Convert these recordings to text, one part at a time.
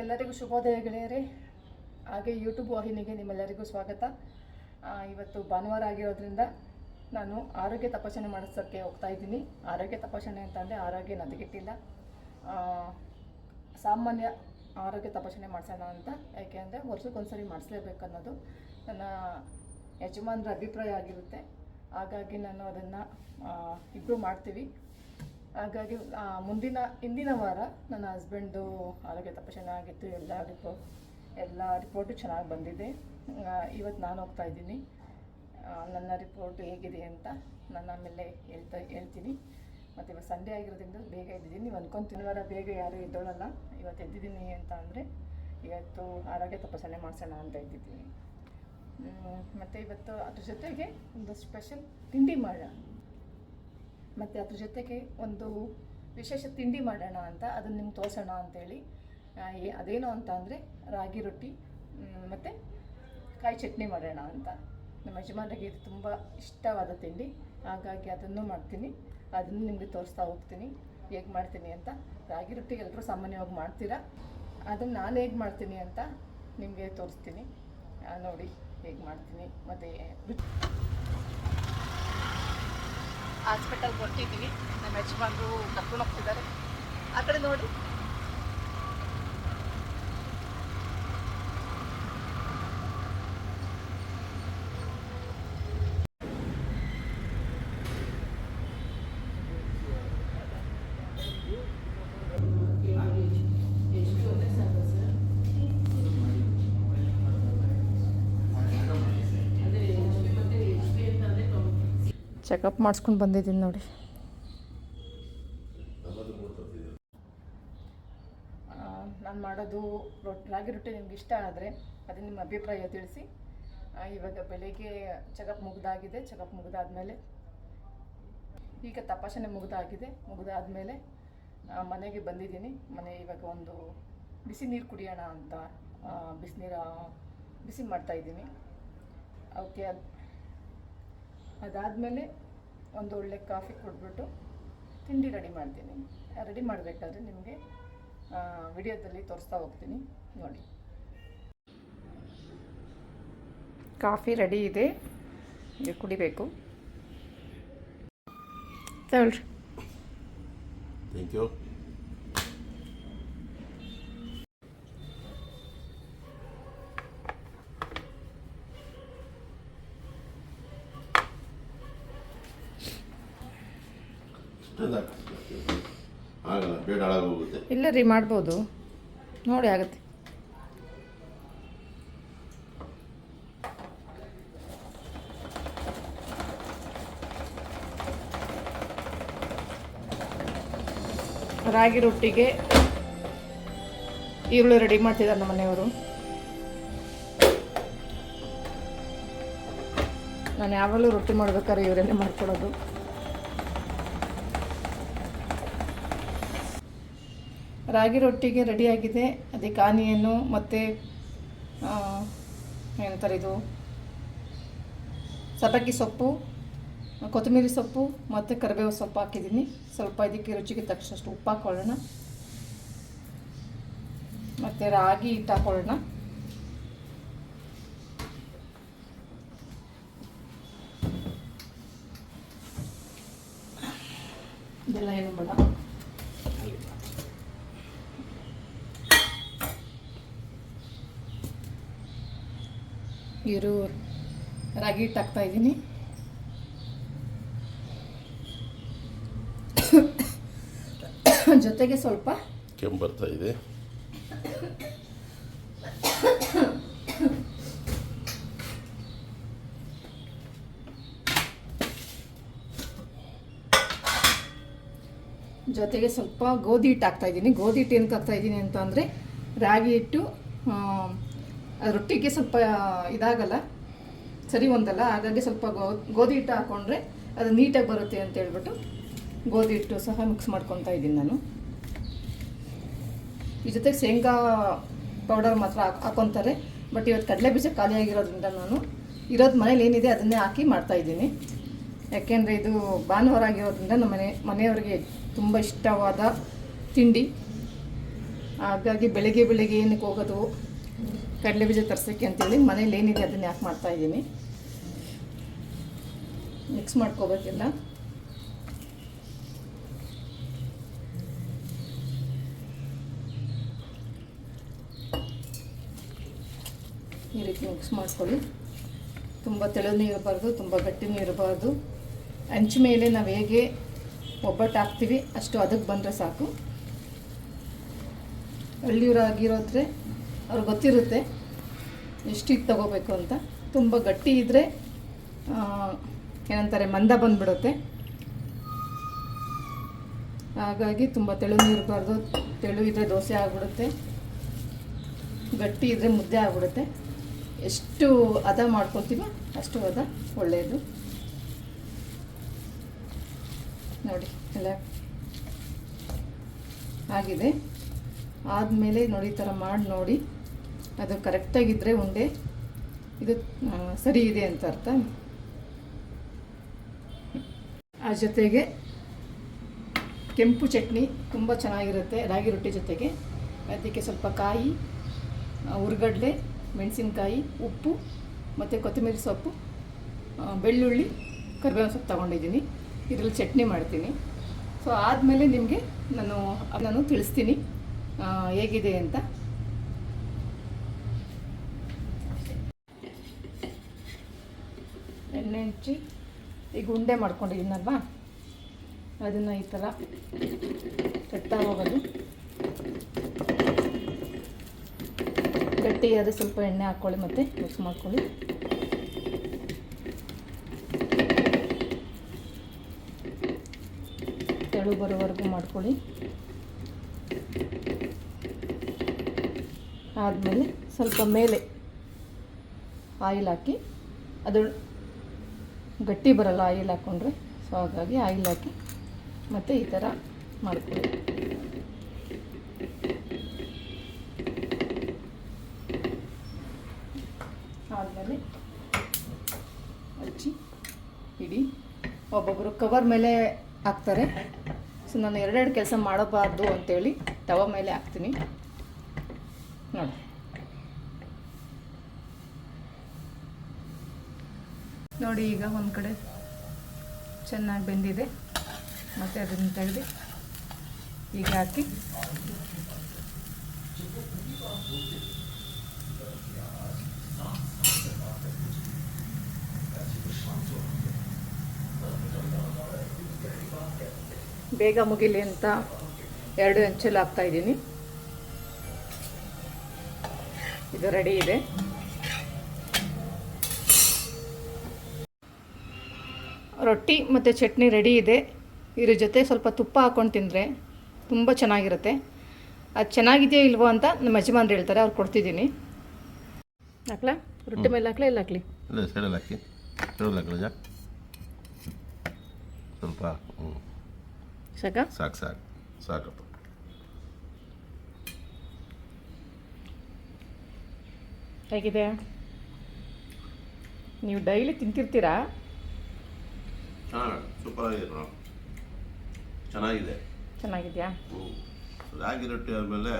ಎಲ್ಲರಿಗೂ ಶುಭೋದಯ ಗೆಳೆಯರೇ. ಹಾಗೆ ಯೂಟ್ಯೂಬ್ ವಾಹಿನಿಗೆ ನಿಮ್ಮೆಲ್ಲರಿಗೂ ಸ್ವಾಗತ. ಇವತ್ತು ಭಾನುವಾರ ಆಗಿರೋದ್ರಿಂದ ನಾನು ಆರೋಗ್ಯ ತಪಾಸಣೆ ಮಾಡಿಸೋಕ್ಕೆ ಹೋಗ್ತಾ ಇದ್ದೀನಿ. ಆರೋಗ್ಯ ತಪಾಸಣೆ ಅಂತಂದರೆ ಆರೋಗ್ಯ ನದಿಗಿಟ್ಟಿಲ್ಲ. ಸಾಮಾನ್ಯ ಆರೋಗ್ಯ ತಪಾಸಣೆ ಮಾಡಿಸೋಣ ಅಂತ. ಯಾಕೆ ಅಂದರೆ ವರ್ಷಕ್ಕೊಂದ್ಸರಿ ಮಾಡಿಸ್ಲೇಬೇಕು ಅನ್ನೋದು ನನ್ನ ಯಜಮಾನರ ಅಭಿಪ್ರಾಯ ಆಗಿರುತ್ತೆ. ಹಾಗಾಗಿ ನಾನು ಅದನ್ನು ಇಬ್ಬರು ಮಾಡ್ತೀವಿ. ಹಾಗಾಗಿ ಮುಂದಿನ ಹಿಂದಿನ ವಾರ ನನ್ನ ಹಸ್ಬೆಂಡು ಆರೋಗ್ಯ ತಪಾಸಣೆ ಆಗಿತ್ತು, ಎಲ್ಲ ರಿಪೋರ್ಟ್ ಎಲ್ಲ ರಿಪೋರ್ಟು ಚೆನ್ನಾಗಿ ಬಂದಿದೆ. ಇವತ್ತು ನಾನು ಹೋಗ್ತಾ ಇದ್ದೀನಿ. ನನ್ನ ರಿಪೋರ್ಟ್ ಹೇಗಿದೆ ಅಂತ ನಾನು ಆಮೇಲೆ ಹೇಳ್ತಾ, ಹೇಳ್ತೀನಿ. ಮತ್ತು ಇವತ್ತು ಸಂಡೇ ಆಗಿರೋದ್ರಿಂದ ಬೇಗ ಎದ್ದಿದ್ದೀನಿ. ನೀವು ಅನ್ಕೊಂತೀನಿ. ವಾರ ಬೇಗ ಯಾರೂ ಎದ್ದೋಳಲ್ಲ. ಇವತ್ತು ಎದ್ದಿದ್ದೀನಿ ಅಂತ ಅಂದರೆ ಇವತ್ತು ಆರೋಗ್ಯ ತಪಾಸಣೆ ಮಾಡಿಸೋಣ ಅಂತ ಇದ್ದಿದ್ದೀನಿ ಮತ್ತು ಇವತ್ತು ಅದ್ರ ಜೊತೆಗೆ ಒಂದು ಸ್ಪೆಷಲ್ ತಿಂಡಿ ಮಾಡೋಣ ಮತ್ತು ಅದ್ರ ಜೊತೆಗೆ ಒಂದು ವಿಶೇಷ ತಿಂಡಿ ಮಾಡೋಣ ಅಂತ ಅದನ್ನು ನಿಮ್ಗೆ ತೋರಿಸೋಣ ಅಂತೇಳಿ. ಅದೇನು ಅಂತ ಅಂದರೆ ರಾಗಿ ರೊಟ್ಟಿ ಮತ್ತು ಕಾಯಿ ಚಟ್ನಿ ಮಾಡೋಣ ಅಂತ. ನಮ್ಮ ಯಜಮಾನರಿಗೆ ಇದು ತುಂಬ ಇಷ್ಟವಾದ ತಿಂಡಿ. ಹಾಗಾಗಿ ಅದನ್ನು ಮಾಡ್ತೀನಿ. ಅದನ್ನು ನಿಮಗೆ ತೋರಿಸ್ತಾ ಹೋಗ್ತೀನಿ. ಹೇಗೆ ಮಾಡ್ತೀನಿ ಅಂತ. ರಾಗಿ ರೊಟ್ಟಿ ಎಲ್ಲರೂ ಸಾಮಾನ್ಯವಾಗಿ ಮಾಡ್ತೀರಾ? ಅದನ್ನು ನಾನು ಹೇಗೆ ಮಾಡ್ತೀನಿ ಅಂತ ನಿಮಗೆ ತೋರಿಸ್ತೀನಿ. ನೋಡಿ ಹೇಗೆ ಮಾಡ್ತೀನಿ. ಮತ್ತು ಹಾಸ್ಪಿಟಲ್ಗೆ ಬರ್ತಿದ್ದೀವಿ. ನಮ್ಮ ಯಜಮಾನ್ರು ಕರ್ಕೊಂಡು ಹೋಗ್ತಿದ್ದಾರೆ ಆ ಕಡೆ ನೋಡಿ ಚೆಕಪ್ ಮಾಡಿಸ್ಕೊಂಡು ಬಂದಿದ್ದೀನಿ ನೋಡಿ. ನಾನು ಮಾಡೋದು ರೊಟ್ಟಿ ರಾಗಿ ರೊಟ್ಟಿ ನಿಮ್ಗೆ ಇಷ್ಟ ಆದರೆ ಅದು ನಿಮ್ಮ ಅಭಿಪ್ರಾಯ ತಿಳಿಸಿ. ಇವಾಗ ಬೆಳಿಗ್ಗೆ ಚೆಕಪ್ ಮುಗ್ದಾಗಿದೆ, ಚೆಕಪ್ ಮುಗ್ದಾದ್ಮೇಲೆ ಈಗ ತಪಾಸಣೆ ಮುಗಿದಾಗಿದೆ, ಮುಗ್ದಾದ್ಮೇಲೆ ಮನೆಗೆ ಬಂದಿದ್ದೀನಿ. ಮನೆ ಇವಾಗ ಒಂದು ಬಿಸಿ ನೀರು ಕುಡಿಯೋಣ ಅಂತ ಬಿಸಿನೀರ ಬಿಸಿ ಮಾಡ್ತಾಯಿದ್ದೀನಿ ಓಕೆ, ಅದು ಅದಾದಮೇಲೆ ಒಂದು ಒಳ್ಳೆ ಕಾಫಿ ಕೊಟ್ಬಿಟ್ಟು ತಿಂಡಿ ರೆಡಿ ಮಾಡ್ತೀನಿ. ರೆಡಿ ಮಾಡಬೇಕಾದ್ರೆ ನಿಮಗೆ ವಿಡಿಯೋದಲ್ಲಿ ತೋರಿಸ್ತಾ ಹೋಗ್ತೀನಿ. ನೋಡಿ. ಕಾಫಿ ರೆಡಿ ಇದೆ. ಈಗ ಕುಡಿಬೇಕು. ತಗೊಳ್ರಿ. ಥ್ಯಾಂಕ್ ಯು ಇಲ್ಲ ರೀ ಮಾಡ್ಬೋದು. ನೋಡಿ ಆಗುತ್ತೆ. ರಾಗಿ ರೊಟ್ಟಿಗೆ ಈರುಳ್ಳಿ ರೆಡಿ ಮಾಡ್ತಿದ್ದಾರೆ ನಮ್ಮ ಮನೆಯವರು. ನಾನು ಯಾವಾಗಲೂ ರೊಟ್ಟಿ ಮಾಡ್ಬೇಕಾದ್ರೆ ಇವರನ್ನೇ ಮಾಡ್ಕೊಡೋದು ರಾಗಿ ರೊಟ್ಟಿಗೆ ರೆಡಿಯಾಗಿದೆ. ಅದಕ್ಕೆ ಆನಿಯನ್ನು ಮತ್ತು ಏನಂತಾರೆ ಇದು? ಸಬ್ಬಕ್ಕಿ ಸೊಪ್ಪು, ಕೊತ್ತಂಬರಿ ಸೊಪ್ಪು ಮತ್ತು ಕರಿಬೇವು ಸೊಪ್ಪು ಹಾಕಿದ್ದೀನಿ. ಸ್ವಲ್ಪ ಇದಕ್ಕೆ ರುಚಿಗೆ ತಕ್ಷಷ್ಟು ಉಪ್ಪು ಹಾಕ್ಕೊಳ್ಳೋಣ ಮತ್ತು ರಾಗಿ ಹಿಟ್ಟು ಹಾಕ್ಕೊಳ್ಳೋಣ ಇದೆಲ್ಲ ಏನು ಬೇಡ. ಇವರು ರಾಗಿ ಹಿಟ್ಟು ಹಾಕ್ತಾಯಿದ್ದೀನಿ ಜೊತೆಗೆ ಸ್ವಲ್ಪ ಕೆಮ್ಮು ಬರ್ತಾ ಇದೆ. ಜೊತೆಗೆ ಸ್ವಲ್ಪ ಗೋಧಿ ಹಿಟ್ಟು ಹಾಕ್ತಾ ಇದ್ದೀನಿ. ಗೋಧಿ ಹಿಟ್ಟು ಏನಕ್ಕೆ ಹಾಕ್ತಾ ಇದ್ದೀನಿ ಅಂತ ಅಂದರೆ ರಾಗಿ ಹಿಟ್ಟು ರೊಟ್ಟಿಗೆ ಸ್ವಲ್ಪ ಇದಾಗಲ್ಲ, ಸರಿ ಹೊಂದಲ್ಲ ಹಾಗಾಗಿ ಸ್ವಲ್ಪ ಗೋ, ಗೋಧಿ ಹಿಟ್ಟು ಹಾಕ್ಕೊಂಡ್ರೆ ಅದು ನೀಟಾಗಿ ಬರುತ್ತೆ ಅಂತ ಹೇಳ್ಬಿಟ್ಟು ಗೋಧಿ ಹಿಟ್ಟು ಸಹ ಮಿಕ್ಸ್ ಮಾಡ್ಕೊತಾ ಇದ್ದೀನಿ ನಾನು. ಈ ಜೊತೆಗೆ ಶೇಂಗಾ ಪೌಡರ್ ಮಾತ್ರ ಹಾಕೊತಾರೆ ಬಟ್ ಇವತ್ತು ಕಡಲೆ ಬೀಜ ಖಾಲಿಯಾಗಿರೋದ್ರಿಂದ ನಾನು ಇರೋದು ಮನೇಲಿ ಏನಿದೆ ಅದನ್ನೇ ಹಾಕಿ ಮಾಡ್ತಾ ಇದ್ದೀನಿ. ಯಾಕೆಂದರೆ ಇದು ಭಾನುವಾರ ಆಗಿರೋದ್ರಿಂದ ನಮ್ಮ ಮನೆ, ಮನೆಯವರಿಗೆ ತುಂಬ ಇಷ್ಟವಾದ ತಿಂಡಿ. ಹಾಗಾಗಿ ಬೆಳಗ್ಗೆ ಬೆಳಗ್ಗೆ ಏನಕ್ಕೆ ಹೋಗೋದು ಕಡಲೆ ಬೀಜ ತರ್ಸೋಕ್ಕೆ ಅಂತೇಳಿ ಮನೇಲಿ ಏನಿದೆ ಅದನ್ನ ಯಾಕೆ ಮಾಡ್ತಾ ಇದ್ದೀನಿ. ಮಿಕ್ಸ್ ಮಾಡ್ಕೋಬೇಕಿಲ್ಲ. ಈ ರೀತಿ ಮಿಕ್ಸ್ ಮಾಡ್ಕೊಳ್ಳಿ. ತುಂಬ ತೆಳುನೂ ಇರಬಾರ್ದು, ತುಂಬ ಗಟ್ಟಿನೂ ಇರಬಾರ್ದು. ಹಂಚು ಮೇಲೆ ನಾವು ಹೇಗೆ ಒಬ್ಬಟ್ಟು ಹಾಕ್ತೀವಿ ಅಷ್ಟು ಅದಕ್ಕೆ ಬಂದರೆ ಸಾಕು. ಹಳ್ಳಿಯವ್ರು ಆಗಿರೋದ್ರೆ ಅವ್ರಿಗೆ ಗೊತ್ತಿರುತ್ತೆ ಎಷ್ಟು ಇದು ತಗೋಬೇಕು ಅಂತ. ತುಂಬ ಗಟ್ಟಿ ಇದ್ದರೆ ಏನಂತಾರೆ, ಮಂದ ಬಂದ್ಬಿಡುತ್ತೆ. ಹಾಗಾಗಿ ತುಂಬ ತೆಳುನೂ ಇರಬಾರ್ದು ತೆಳು ಇದ್ದರೆ ದೋಸೆ ಆಗಿಬಿಡುತ್ತೆ. ಗಟ್ಟಿ ಇದ್ದರೆ ಮುದ್ದೆ ಆಗಿಬಿಡುತ್ತೆ. ಎಷ್ಟು ಹದ ಮಾಡ್ಕೊತೀವೋ ಅಷ್ಟು ಹದ ಒಳ್ಳೆಯದು ನೋಡಿ, ಎಲ್ಲ ಆಗಿದೆ. ಆದಮೇಲೆ ನೋಡಿ ಈ ಥರ ಮಾಡಿ ನೋಡಿ. ಅದು ಕರೆಕ್ಟಾಗಿದ್ದರೆ ಉಂಡೆ. ಇದು ಸರಿ ಇದೆ ಅಂತ ಅರ್ಥ. ಆ ಜೊತೆಗೆ ಕೆಂಪು ಚಟ್ನಿ ತುಂಬ ಚೆನ್ನಾಗಿರುತ್ತೆ, ರಾಗಿ ರೊಟ್ಟಿ ಜೊತೆಗೆ. ಅದಕ್ಕೆ ಸ್ವಲ್ಪ ಕಾಯಿ ಉರ್ಗಡ್ಲೆ, ಮೆಣಸಿನಕಾಯಿ, ಉಪ್ಪು, ಮತ್ತು ಕೊತ್ತಂಬರಿ ಸೊಪ್ಪು ಬೆಳ್ಳುಳ್ಳಿ, ಕರಿಬೇವಿನ ಸೊಪ್ಪು ತೊಗೊಂಡಿದ್ದೀನಿ. ಇದರಲ್ಲಿ ಚಟ್ನಿ ಮಾಡ್ತೀನಿ. ಸೊ ಆದಮೇಲೆ ನಿಮಗೆ ನಾನು ನಾನು ತಿಳಿಸ್ತೀನಿ. ಹೇಗಿದೆ ಅಂತ. ಎಣ್ಣೆ ಹಚ್ಚಿ ಈಗ ಉಂಡೆ ಮಾಡ್ಕೊಂಡಿದ್ದೀನಲ್ವಾ? ಅದನ್ನು ಈ ಥರ ಕಟ್ತಾ ಹೋಗೋದು ಅದು ಸ್ವಲ್ಪ ಎಣ್ಣೆ ಹಾಕ್ಕೊಳ್ಳಿ ಮತ್ತು ಮಿಕ್ಸ್ ಮಾಡ್ಕೊಳ್ಳಿ. ತೆಳು ಬರೋವರೆಗೂ ಮಾಡ್ಕೊಳ್ಳಿ. ಆದಮೇಲೆ ಸ್ವಲ್ಪ ಮೇಲೆ ಆಯಿಲ್ ಹಾಕಿ ಅದು ಗಟ್ಟಿ ಬರಲ್ಲ ಆಯಿಲ್ ಹಾಕ್ಕೊಂಡ್ರೆ ಸೊ ಹಾಗಾಗಿ ಆಯಿಲ್ ಹಾಕಿ ಮತ್ತು ಈ ಥರ ಮಾಡ್ಕೊಳ್ಳಿ. ಆದಮೇಲೆ ಹಚ್ಚಿ, ಇಡಿ. ಒಬ್ಬೊಬ್ಬರು ಕವರ್ ಮೇಲೆ ಹಾಕ್ತಾರೆ. ಸೊ ನಾನು ಎರಡೆರಡು ಕೆಲಸ ಮಾಡಬಾರ್ದು ಅಂತೇಳಿ ತವ ಮೇಲೆ ಹಾಕ್ತೀನಿ. ನೋಡಿ. ನೋಡಿ ಈಗ ಒಂದು ಕಡೆ ಚೆನ್ನಾಗಿ ಬೆಂದಿದೆ. ಮತ್ತು ಅದನ್ನು ತೆಗೆದು ಈಗ ಹಾಕಿ. ಬೇಗ ಮುಗಿಲಿ ಅಂತ ಎರಡು ಹೆಂಚಲು ಹಾಕ್ತಾ ಇದ್ದೀನಿ. ಇದು ರೆಡಿ ಇದೆ. ರೊಟ್ಟಿ ಮತ್ತು ಚಟ್ನಿ ರೆಡಿ ಇದೆ. ಇದ್ರ ಜೊತೆ ಸ್ವಲ್ಪ ತುಪ್ಪ ಹಾಕ್ಕೊಂಡು ತಿಂದರೆ ತುಂಬ ಚೆನ್ನಾಗಿರುತ್ತೆ. ಅದು ಚೆನ್ನಾಗಿದೆಯೋ ಇಲ್ವೋ ಅಂತ ನಮ್ಮ ಯಜಮಾನ್ರು ಹೇಳ್ತಾರೆ ಅವ್ರು ಕೊಡ್ತಿದ್ದೀನಿ. ಹಾಕ್ಲಾ? ರೊಟ್ಟಿ ಮೇಲೆ ಹಾಕ್ಲಾ ಇಲ್ಲ ಹಾಕ್ಲಿ? ಇಲ್ಲ ಸೈಡಲ್ಲಿ ಹಾಕಿ. ಸೈಡಲ್ಲಿ ಹಾಕಿ ರಜಾ ಸ್ವಲ್ಪ ಹ್ಞೂ ಸಾಕಾ? ಸಾಕು ಸಾಕು. ಸಾಕಪ್ಪ. ಹೇಗಿದೆ? ನೀವು ಡೈಲಿ ತಿಂತಿರ್ತೀರಾ? ಹಾಂ ಸೂಪರ್ ಆಗಿದೆ ಮೇಡಮ್ ಚೆನ್ನಾಗಿದೆ. ಚೆನ್ನಾಗಿದ್ಯಾ? ರಾಗಿ ರೊಟ್ಟಿ ಆದಮೇಲೆ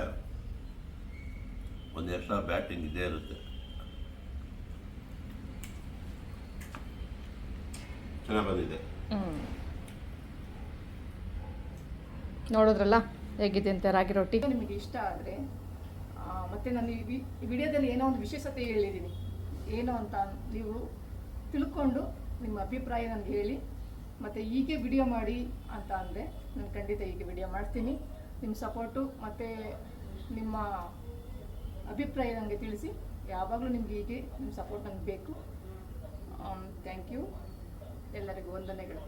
ಒಂದು ಎಕ್ಸ್ಟ್ರಾ ಬ್ಯಾಟಿಂಗ್ ಇದ್ದೇ ಇರುತ್ತೆ. ಚೆನ್ನಾಗಿ ಬಂದಿದೆ. ನೋಡಿದ್ರಲ್ಲ ಹೇಗಿದೆ ಅಂತ ರಾಗಿ ರೊಟ್ಟಿ? ನಿಮಗೆ ಇಷ್ಟ ಆದರೆ ಮತ್ತೆ ನಾನು ಈ ವಿ- ಈ ವಿಡಿಯೋದಲ್ಲಿ ಏನೋ ಒಂದು ವಿಶೇಷತೆ ಹೇಳಿದ್ದೀನಿ. ಏನು ಅಂತ ನೀವು ತಿಳ್ಕೊಂಡು ನಿಮ್ಮ ಅಭಿಪ್ರಾಯ ನನಗೆ ಹೇಳಿ. ಮತ್ತು ಹೀಗೆ ವಿಡಿಯೋ ಮಾಡಿ ಅಂತ ಅಂದರೆ ನಾನು ಖಂಡಿತ ಹೀಗೆ ವಿಡಿಯೋ ಮಾಡ್ತೀನಿ. ನಿಮ್ಮ ಸಪೋರ್ಟು ಮತ್ತು ನಿಮ್ಮ ಅಭಿಪ್ರಾಯ ನನಗೆ ತಿಳಿಸಿ. ಯಾವಾಗಲೂ ನಿಮ್ಗೆ ಹೀಗೆ ನಿಮ್ಮ ಸಪೋರ್ಟ್ ನನಗೆ ಬೇಕು. ಥ್ಯಾಂಕ್ ಯು ಎಲ್ಲರಿಗೂ ವಂದನೆಗಳು.